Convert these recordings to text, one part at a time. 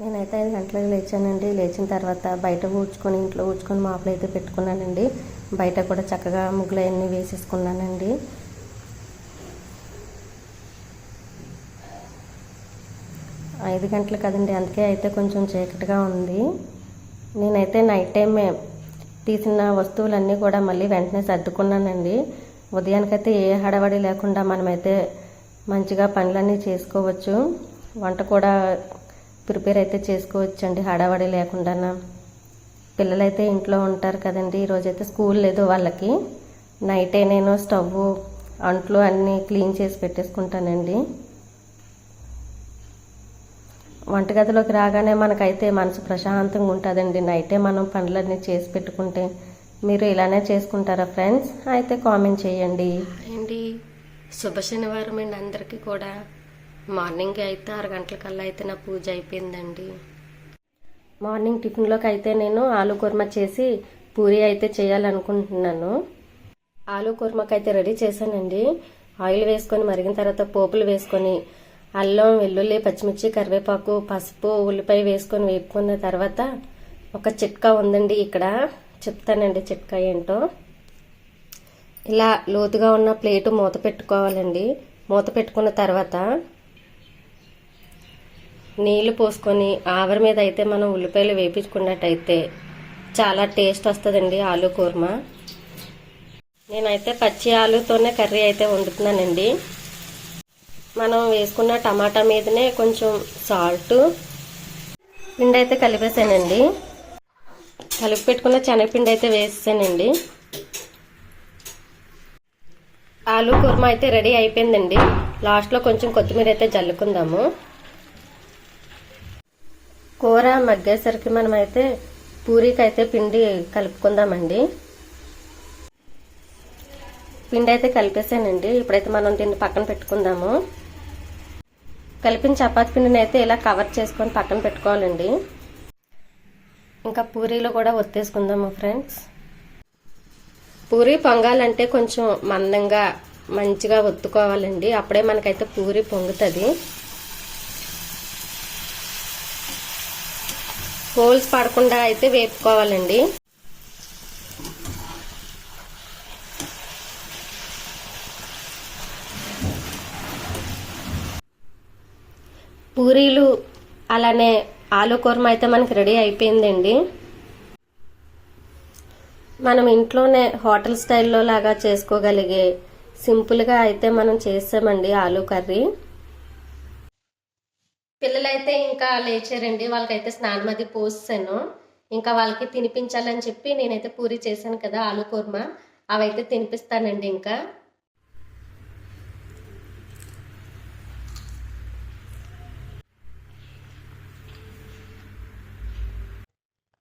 నేనైతే ఐదు గంటలకు లేచానండి. లేచిన తర్వాత బయట ఊడ్చుకొని ఇంట్లో ఊడ్చుకొని మాపులు అయితే పెట్టుకున్నానండి. బయట కూడా చక్కగా ముగ్గులు అవన్నీ వేసేసుకున్నానండి. ఐదు గంటలు కదండి. అందుకే అయితే కొంచెం చీకటిగా ఉంది. నేనైతే నైట్ టైమే తీసిన వస్తువులన్నీ కూడా మళ్ళీ వెంటనే సర్దుకున్నానండి. ఉదయానికైతే ఏ హడావడి లేకుండా మనమైతే మంచిగా పనులన్నీ చేసుకోవచ్చు. వంట కూడా ప్రిపేర్ అయితే చేసుకోవచ్చండి. హడావడి లేకుండా పిల్లలైతే ఇంట్లో ఉంటారు కదండి. ఈరోజైతే స్కూల్ లేదు వాళ్ళకి. నైటే నేను స్టవ్ అంట్లు అన్నీ క్లీన్ చేసి పెట్టేసుకుంటానండి. వంటగదిలోకి రాగానే మనకైతే మనసు ప్రశాంతంగా ఉంటుందండి. నైటే మనం పనులన్నీ చేసి పెట్టుకుంటే మీరు ఇలానే చేసుకుంటారా ఫ్రెండ్స్? అయితే కామెంట్ చేయండి. అండి శుభ శనివారం అండి అందరికీ కూడా. మార్నింగ్ అయితే ఆరు గంటలకల్లా అయితే నా పూజ అయిపోయిందండి. మార్నింగ్ టిఫిన్లోకి అయితే నేను ఆలు కుర్మా చేసి పూరి అయితే చేయాలనుకుంటున్నాను. ఆలు కుర్మాకి అయితే రెడీ చేశానండి. ఆయిల్ వేసుకొని మరిగిన తర్వాత పోపులు వేసుకొని అల్లం వెల్లుల్లి పచ్చిమిర్చి కరివేపాకు పసుపు ఉల్లిపాయ వేసుకొని వేపుకున్న తర్వాత ఒక చిట్కా ఉందండి ఇక్కడ. చెప్తానండి చిట్కా ఏంటో. ఇలా లోతుగా ఉన్న ప్లేటు మూత పెట్టుకోవాలండి. మూత పెట్టుకున్న తర్వాత నీళ్ళు పోసుకొని ఆవిరి మీద అయితే మనం ఉల్లిపాయలు వేపించుకున్నట్టయితే చాలా టేస్ట్ వస్తుందండి ఆలు కూర్మ. నేనైతే పచ్చి ఆలుతోనే కర్రీ అయితే వండుతున్నానండి. మనం వేసుకున్న టమాటా మీదనే కొంచెం సాల్ట్ పిండి అయితే కలిపేసానండి. కలిపి పెట్టుకున్న శనగపిండి అయితే వేసానండి ఆలు కుర్మా అయితే రెడీ అయిపోయిందండి. లాస్ట్లో కొంచెం కొత్తిమీర అయితే జల్లుకుందాము. కూర మగ్గేసరికి మనమైతే పూరీకి అయితే పిండి కలుపుకుందామండి. పిండి అయితే కలిపేసానండి. ఇప్పుడైతే మనం దీన్ని పక్కన పెట్టుకుందాము. కలిపిన చపాతి పిండిని అయితే ఇలా కవర్ చేసుకొని పక్కన పెట్టుకోవాలండి. ఇంకా పూరీలో కూడా ఒత్తేసుకుందాము ఫ్రెండ్స్. పూరి పొంగాలంటే కొంచెం మందంగా మంచిగా ఒత్తుకోవాలండి. అప్పుడే మనకైతే పూరి పొంగుతుంది. హోల్స్ పడకుండా అయితే వేపుకోవాలండి. పూరీలు అలానే ఆలు కూర అయితే మనకి రెడీ అయిపోయిందండి. మనం ఇంట్లోనే హోటల్ స్టైల్లో లాగా చేసుకోగలిగే సింపుల్గా అయితే మనం చేసామండి ఆలు కర్రీ. పిల్లలైతే ఇంకా లేచారండి. వాళ్ళకైతే స్నానం అది పోసాను ఇంకా వాళ్ళకి తినిపించాలని చెప్పి నేనైతే పూరి చేశాను కదా ఆలు కూర్మ. అవైతే తినిపిస్తానండి ఇంకా.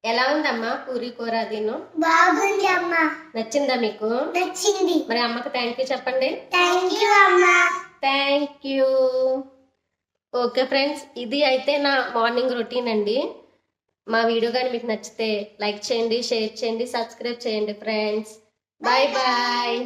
ఎలా ఉందమ్మా పూరి కూర అదిను? బాగుంది అమ్మా. నచ్చిందా మీకు? నచ్చింది. మరి అమ్మకి థ్యాంక్ యూ చెప్పండి. థ్యాంక్ యూ అమ్మా. థ్యాంక్ యూ ఓకే ఫ్రెండ్స్ ఇది అయితే నా మార్నింగ్ రొటీన్ అండి. మా వీడియో కానీ మీకు నచ్చితే లైక్ చేయండి షేర్ చేయండి సబ్స్క్రైబ్ చేయండి ఫ్రెండ్స్. Bye bye